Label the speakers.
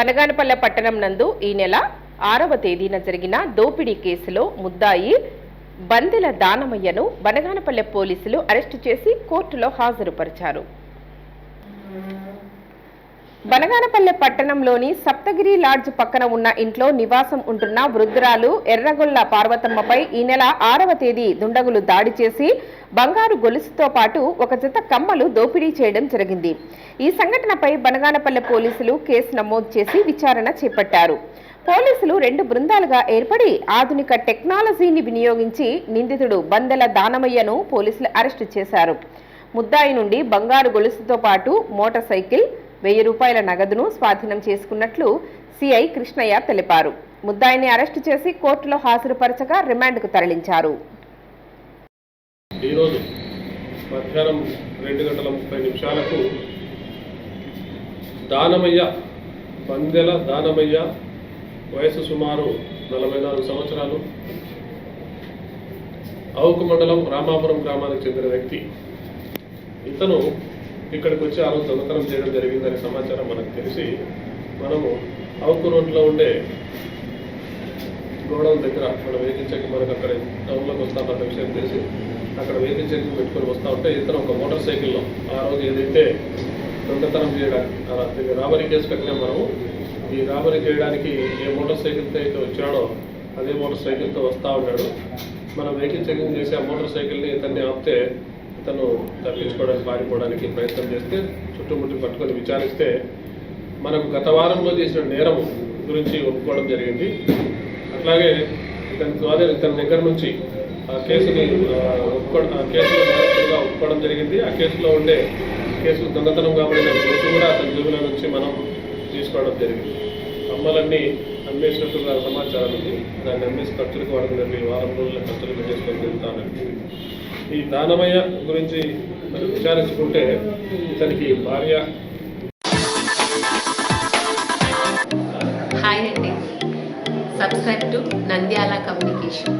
Speaker 1: బనగానపల్లె పట్టణం నందు ఈ నెల ఆరవ తేదీన జరిగిన దోపిడీ కేసులో ముద్దాయి బందెల దానమయ్యను బనగానపల్లె పోలీసులు అరెస్టు చేసి కోర్టులో హాజరుపరిచారు. బనగానపల్లె పట్టణంలోని సప్తగిరి లాడ్జ్ పక్కన ఉన్న ఇంట్లో నివాసం ఉంటున్న వృద్ధురాలు ఎర్రగొల్ల పార్వతమ్మపై ఈ నెల ఆరవ తేదీ దుండగులు దాడి చేసి బంగారు గొలుసుతో పాటు ఒక జత కమ్మలు దోపిడీ చేయడం జరిగింది. ఈ సంఘటనపై బనగానపల్లె పోలీసులు కేసు నమోదు చేసి విచారణ చేపట్టారు. పోలీసులు రెండు బృందాలుగా ఏర్పడి ఆధునిక టెక్నాలజీని వినియోగించి నిందితుడు బందెల దానమయ్యను పోలీసులు అరెస్టు చేశారు. ముద్దాయి నుండి బంగారు గొలుసుతో పాటు మోటార్ సైకిల్ వెయ్యి రూపాయల నగదును స్వాధీనం చేసుకున్నట్లు సిఐ కృష్ణయ్య తెలిపారు. ముద్దాయిని అరెస్టు చేసి కోర్టులో హాజరుపరచగా రిమాండ్కు తరలించారు.
Speaker 2: ఈరోజు మధ్యాహ్నం రెండు గంటల ముప్పై నిమిషాలకు దానమయ్య పందెల దానమయ్య వయసు సుమారు నలభై నాలుగు సంవత్సరాలు. అవుకు మండలం రామాపురం గ్రామానికి చెందిన వ్యక్తి. ఇతను ఇక్కడికి వచ్చి ఆ రోజు దొంగతనం చేయడం జరిగిందనే సమాచారం మనకు తెలిసి మనము అవుకు రోడ్లో ఉండే గోడౌన్ దగ్గర మన వెహికల్ చెక్ మనకు అక్కడ టౌన్లోకి వస్తామన్న విషయం తెలిసి అక్కడ వెహికల్ చెక్ పెట్టుకొని వస్తూ ఉంటే ఇతను ఒక మోటార్ సైకిల్లో ఆ రోజు ఏదైతే దొంగతనం చేయడానికి రాబరీ కేసు కట్టినాం మనము. ఈ రాబరీ చేయడానికి ఏ మోటార్ సైకిల్తో అయితే వచ్చాడో అదే మోటార్ సైకిల్తో వస్తూ ఉన్నాడు. మనం వెహికల్ చెకింగ్ చేసి ఆ మోటార్ సైకిల్ని ఇతన్ని ఆపితే ఇతను తప్పించుకోవడానికి పారిపోవడానికి ప్రయత్నం చేస్తే చుట్టుముట్టు పట్టుకొని విచారిస్తే మనకు గత వారంలో చేసిన నేరం గురించి ఒప్పుకోవడం జరిగింది. అట్లాగే ఇతని ద్వారా ఇతని దగ్గర నుంచి ఆ కేసుని ఒప్పుకో ఒప్పుకోవడం ఆ కేసులో నేరస్తులుగా ఒప్పుకోవడం జరిగింది. ఆ కేసులో ఉండే కేసులు దొంగతనం కాబడిన కేసు కూడా అతని జోబుల నుంచి మనం తీసుకోవడం జరిగింది. అమ్మలన్నీ అమ్మేసినట్టుగా సమాచారం ఉంది. దాన్ని అమ్మేసి ఖర్చులకు వాడుకున్నట్టు వారం రోజుల ఖర్చులకు చేసుకొని తిరుగుతానండి ఈ దానమయ్య గురించి విచారించుకుంటే ఇతనికి భార్య.
Speaker 3: హాయ్ అండి సబ్స్క్రైబ్ టు నంద్యాల కమ్యూనికేషన్